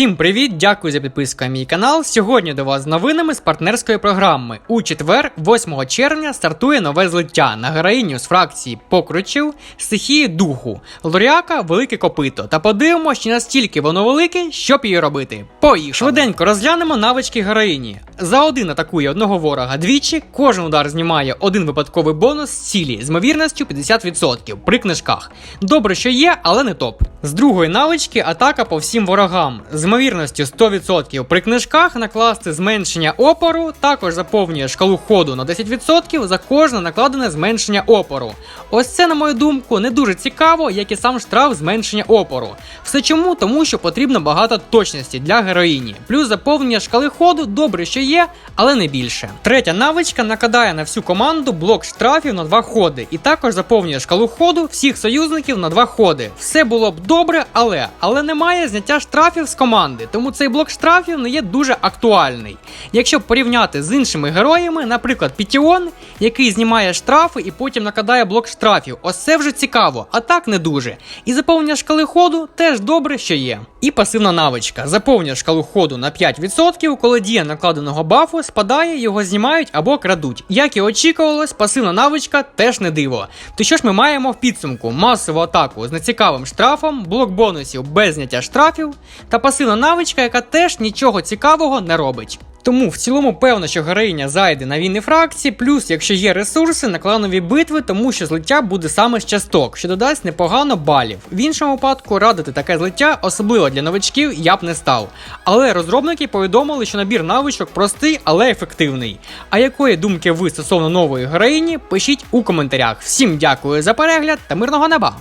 Всім привіт! Дякую за підписку на мій канал. Сьогодні до вас з новинами з партнерської програми. У четвер, 8 червня, стартує нове злиття на героїню з фракції покручів, стихії духу, лоріака, велике копито. Та подивимося, чи настільки воно велике, щоб її робити. Поїхали! Швиденько розглянемо навички героїні. За один атакує одного ворога двічі, кожен удар знімає один випадковий бонус з цілі з ймовірністю 50% при книжках. Добре, що є, але не топ. З другої навички атака по всім ворогам. З ймовірністю 100% при книжках накласти зменшення опору, також заповнює шкалу ходу на 10% за кожне накладене зменшення опору. Ось це, на мою думку, не дуже цікаво, як і сам штраф зменшення опору. Все чому? Тому що потрібно багато точності для героїні. Плюс заповнення шкали ходу добре, що є, але не більше. Третя навичка накладає на всю команду блок штрафів на два ходи, і також заповнює шкалу ходу всіх союзників на два ходи. Все було б добре, але але немає зняття штрафів з команди, тому цей блок штрафів не є дуже актуальний. Якщо порівняти з іншими героями, наприклад, Пітіон, який знімає штрафи і потім накладає блок штрафів, ось це вже цікаво, а так не дуже. І заповнення шкали ходу теж добре, що є. І пасивна навичка. Заповнює шкалу ходу на 5%, коли дія накладеного бафу спадає, його знімають або крадуть. Як і очікувалось, пасивна навичка теж не диво. То що ж ми маємо в підсумку? Масову атаку з нецікавим штрафом, блок бонусів без зняття штрафів та пасивна навичка, яка теж нічого цікавого не робить. Тому в цілому певно, що героїня зайде на війни фракції, плюс, якщо є ресурси на кланові битви, тому що злиття буде саме з часток, що додасть непогано балів. В іншому випадку радити таке злиття, особливо для новичків, я б не став. Але розробники повідомили, що набір навичок простий, але ефективний. А якої думки ви стосовно нової героїні, пишіть у коментарях. Всім дякую за перегляд та мирного неба!